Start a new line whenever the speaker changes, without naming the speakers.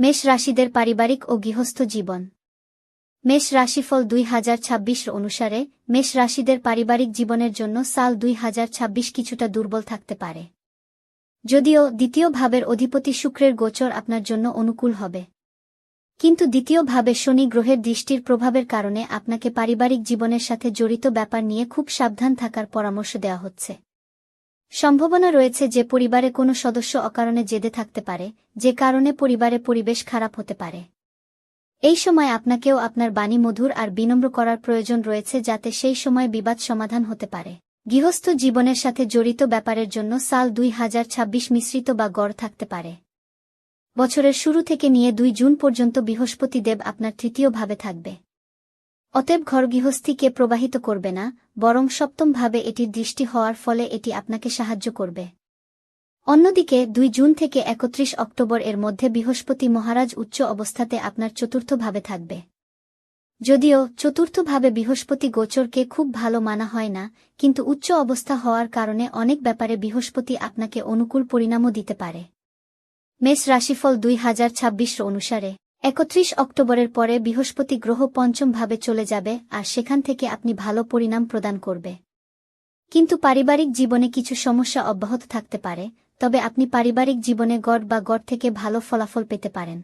মেষ রাশিদের পারিবারিক ও গৃহস্থ জীবন। মেষ রাশিফল দুই হাজার ছাব্বিশ অনুসারে, মেষ রাশিদের পারিবারিক জীবনের জন্য সাল দুই হাজার ছাব্বিশ কিছুটা দুর্বল থাকতে পারে। যদিও দ্বিতীয় ভাবের অধিপতি শুক্রের গোচর আপনার জন্য অনুকূল হবে। কিন্তু দ্বিতীয় ভাবে শনি গ্রহের দৃষ্টির প্রভাবের কারণে আপনাকে পারিবারিক জীবনের সাথে জড়িত ব্যাপার নিয়ে খুব সাবধান থাকার পরামর্শ দেওয়া হচ্ছে। সম্ভাবনা রয়েছে যে পরিবারে কোনো সদস্য অকারণে জেদে থাকতে পারে, যে কারণে পরিবারে পরিবেশ খারাপ হতে পারে। এই সময় আপনাকেও আপনার বাণী মধুর আর বিনম্র করার প্রয়োজন রয়েছে যাতে সেই সময় বিবাদ সমাধান হতে পারে। গৃহস্থ জীবনের সাথে জড়িত ব্যাপারের জন্য সাল দুই হাজার ছাব্বিশ মিশ্রিত বা গড় থাকতে পারে। বছরের শুরু থেকে নিয়ে দুই জুন পর্যন্ত বৃহস্পতি দেব আপনার তৃতীয় ভাবে থাকবে। অতএব ঘর গৃহস্থীকে প্রবাহিত করবে না, বরং সপ্তমভাবে এটির দৃষ্টি হওয়ার ফলে এটি আপনাকে সাহায্য করবে। অন্যদিকে, দুই জুন থেকে একত্রিশ অক্টোবর এর মধ্যে বৃহস্পতি মহারাজ উচ্চ অবস্থাতে আপনার চতুর্থভাবে থাকবে। যদিও, চতুর্থভাবে বৃহস্পতি গোচরকে খুব ভালো মানা হয় না, কিন্তু উচ্চ অবস্থা হওয়ার কারণে অনেক ব্যাপারে বৃহস্পতি আপনাকে অনুকূল পরিণামও দিতে পারে। মেষ রাশিফল দুই হাজার ছাব্বিশ অনুসারে একত্রিশ অক্টোবরের পরে বৃহস্পতি গ্রহ পঞ্চম ভাবে চলে যাবে, আর সেখান থেকে আপনি ভালো পরিণাম প্রদান করবে। কিন্তু পারিবারিক জীবনে কিছু সমস্যা অব্যাহত থাকতে পারে, তবে আপনি পারিবারিক জীবনে গড় বা গড় থেকে ভালো ফলাফল পেতে পারেন।